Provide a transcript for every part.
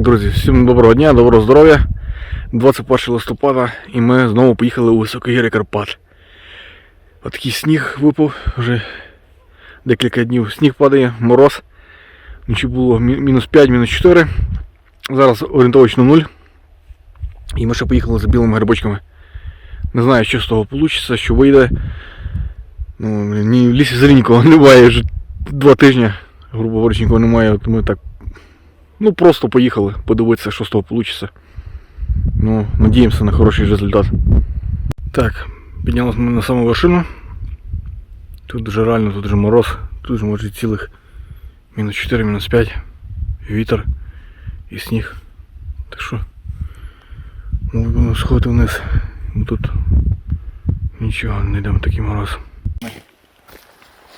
Друзі, всім доброго дня, доброго здоров'я. 21 листопада і ми знову поїхали у високогір'я Карпат. Отакий сніг випав, вже декілька днів сніг падає, мороз. Вночі було мінус 5, мінус 4. Зараз орієнтовочно 0. І ми ще поїхали за білими грибочками. Не знаю, що з того вийде, що вийде. Ну, в лісі взагалі нікого немає вже два тижні, грубо говорячи, нікого немає. Тому так Ну, просто поїхали подивитися, що з того вийде. Ну, надіємося на хороший результат. Так, піднялися ми на саму вершину. Тут дуже реально, тут дуже мороз, тут же може цілих мінус 4, мінус 5, вітер і сніг. Так що ми будемо сходити вниз. Бо Тут нічого, не йдемо такий мороз.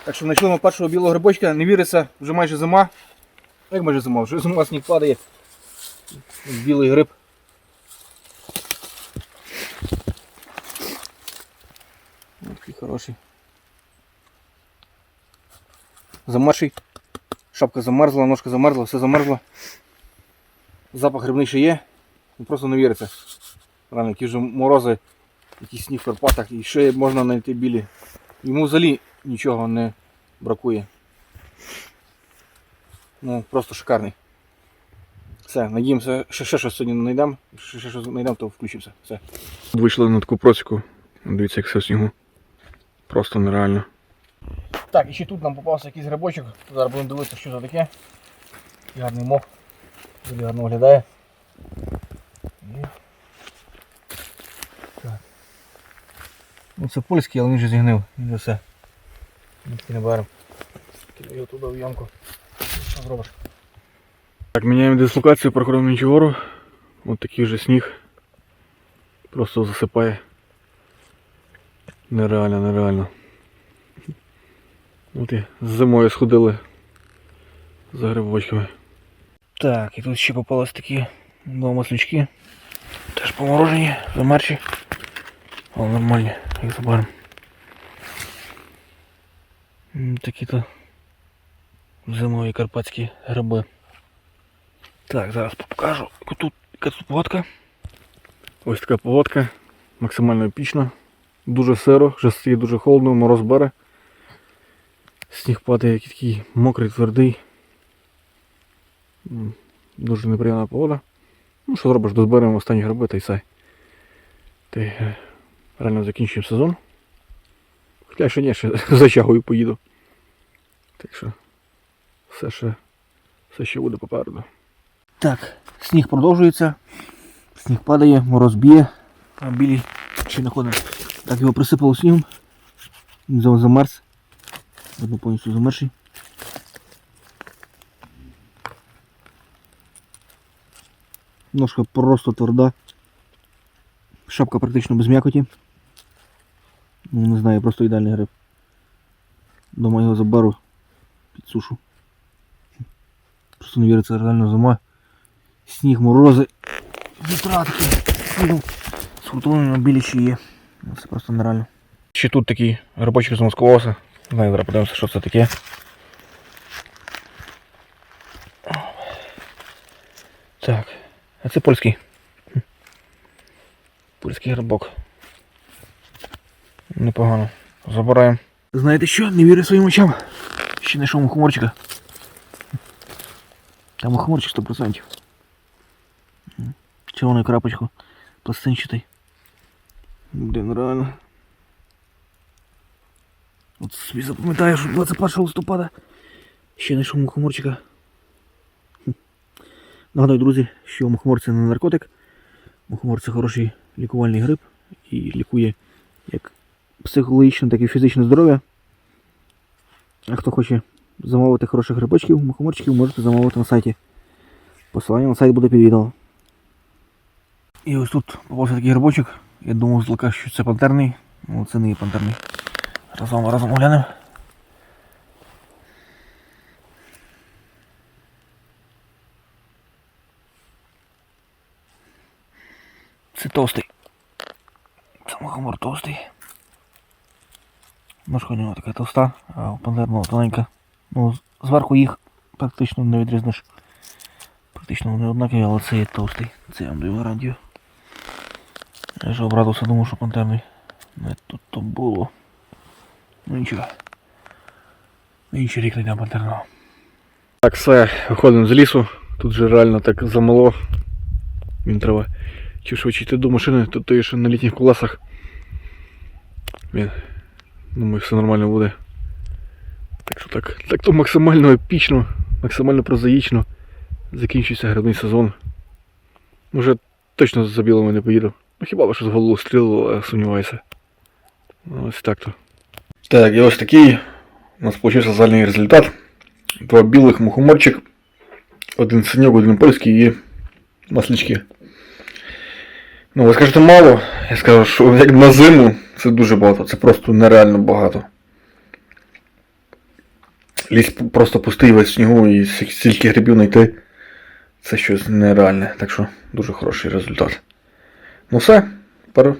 Так що знайшли ми першого білого грибочка, не віриться, вже майже зима. Ну, Як майже зима? Вже зима сніг падає. Білий гриб. Такий хороший. Замерший. Шапка замерзла, ножка замерзла, все замерзло. Запах грибний ще є. Ну, Просто не віриться. Реально, які вже морози, який сніг в Карпатах і ще можна знайти білі. Йому взагалі нічого не бракує. Ну, просто шикарний. Все, надіємося, ще, ще щось сьогодні знайдемо. Ще, ще щось знайдемо, то включимося. Все. Вийшли на таку просіку. Дивіться, як все снігу. Просто нереально. Так, і ще тут нам попався якийсь грибочок. Зараз будемо дивитися, що це таке. Гарний мох. Дуже гарно виглядає. І... Так. Ну це польський, але він вже зігнив. Він вже все. Ми не беремо. Кидаю туди в ямку. Що зробиш? Так, міняємо дислокацію, проходимо на гору. Ось такий вже сніг. Просто засипає. Нереально, нереально. От і з зимою сходили за грибочками. Так, і тут ще попались такі два маслючки. Теж поморожені, замерчі. Але нормальні, їх заберемо. Такі-то зимові карпатські гриби. Так, зараз покажу, тут, яка тут погодка. Ось така погодка, максимально епічна. Дуже сиро, вже стає дуже холодно, мороз бере. Сніг падає який такий мокрий, твердий. Дуже неприємна погода. Ну що зробиш, дозберемо останні гриби та й все. Та й е, реально закінчуємо сезон. Хоча ще ні, ще за чагою поїду. Так що все ще, все ще буде попереду. Так, сніг продовжується. Сніг падає, мороз б'є, а білий ще не ходить. Так його присипало снігом. Він зам- замерз. Видно повністю замерзший. Ножка просто тверда. Шапка практично без м'якоті. Ну, не знаю, просто ідеальний гриб. Дома його заберу, підсушу. Просто не віриться, реально зима. Сніг, морози, вітра такі. Снігом. Схутуємо на білі ще є. Ну, Це просто нереально. Ще тут такий грибочок замаскувався. Знаю, зараз подивимося, що це таке. Так, а це польський. Польський грибок. Непогано. Забираємо. Знаєте що? Не вірю своїм очам. Ще знайшов мухоморчика. Там мухоморчик 100%. М. Червону крапочку. Пластинчатий. Блін, реально. От собі запам'ятаю, що 21 листопада ще знайшов мухоморчика. Хм. Нагадую, друзі, що мухомор це не наркотик. Мухомор це хороший лікувальний гриб і лікує як психологічне, так і фізичне здоров'я. А хто хоче замовити хороших грибочків, мухоморчиків, можете замовити на сайті. Посилання на сайт буде під відео. І ось тут попався такий грибочок. Я думав злака, що це пантерний, але це не є пантерний. Разом разом оглянемо. Це товстий. Це мухомор товстий. Ножка у нього така товста, а у пантерного тоненька. Ну, зверху їх практично не відрізниш. Практично вони однакові, але це є товстий. Це я вам даю гарантію. Я ж обрадувався, думав, що пантерний. Не тут то було. Ну нічого. Інший рік не пантерного. Так, все, виходимо з лісу. Тут же реально так замало. Він треба чи швидше йти до машини, тут є ще на літніх колесах. Він, думаю, все нормально буде. Так що так, так то максимально епічно, максимально прозаїчно закінчується грибний сезон. Уже точно за білими не поїду. Ну хіба що з голову стрілило, сумніваюся. Ну, Ось так то. Так, і ось такий у нас получився загальний результат. Два білих мухоморчик, один синьок, один польський і маслички. Ну, ви скажете мало, я скажу, що як на зиму це дуже багато, це просто нереально багато. Ліс просто пустий весь снігу і стільки- грибів знайти. Це щось нереальне, так що дуже хороший результат. Ну все, тепер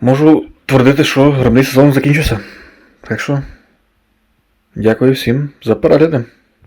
можу твердити, що грибний сезон закінчився. Так що, дякую всім за перегляди.